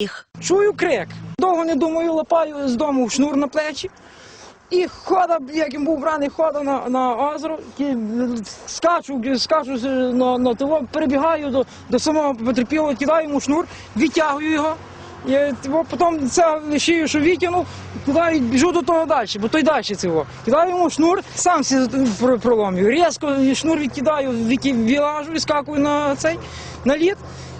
їх. Чую крик. Довго не думаю, лапаю з дому шнур на плечі. І хода, як він був браний, хода на, на озеро, і скачу, скачу на, на того, перебігаю до, до самого потерпілого, кидаю йому шнур, відтягую його. І, того, потім це лишію, що витягнув, кидаю, біжу до того далі, бо той далі цього. Кидаю йому шнур, сам проломлюю. Різко шнур відкидаю, відки- вилажу, вискакую на цей на лід.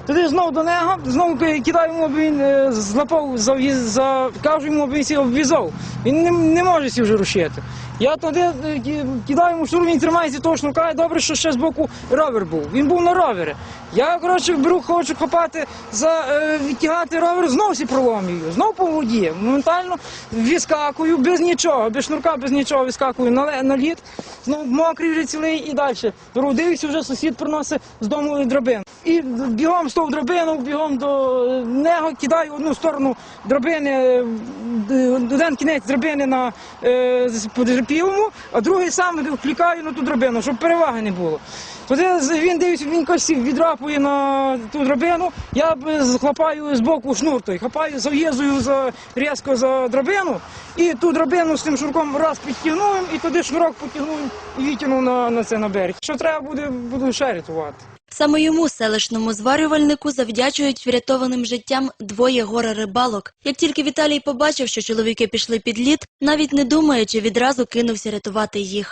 Тоді знову до нього, знову кидаю йому, аби він е, злапав, зав'їз- за, кажу йому, аби він сів обв'язав. Він не, не може сів вже рушити. Я тоді е, ки- кидаю йому шнур, він тримається шнурка, і добре, що ще з боку ровер був. Він був на ровері. Я, коротше, беру, хочу хапати, за, е, відтягати ровер, знову сі проломлюю, знову по воді. Моментально відскакую без нічого, без шнурка, без нічого відскакую на, на лід, знову мокрий вже цілий і далі. Беру, вже сусід приносить з дому драбин. І бігом з того драбину, бігом до е, нього, кидаю одну сторону драбини, е, один кінець драбини на е, потерпілому, а другий сам вклікаю на ту драбину, щоб переваги не було. Тоді він дивиться, він якось відрапує на ту драбину, я хлопаю з боку шнур той, хапаю, зав'язую за, різко за драбину, і ту драбину з тим шнурком раз підтягнув, і туди шнурок потягнув і відтягнув на, на це на берег. Що треба буде, буду ще рятувати. Саме йому, селищному зварювальнику, завдячують врятованим життям двоє горе рибалок. Як тільки Віталій побачив, що чоловіки пішли під лід, навіть не думаючи, відразу кинувся рятувати їх.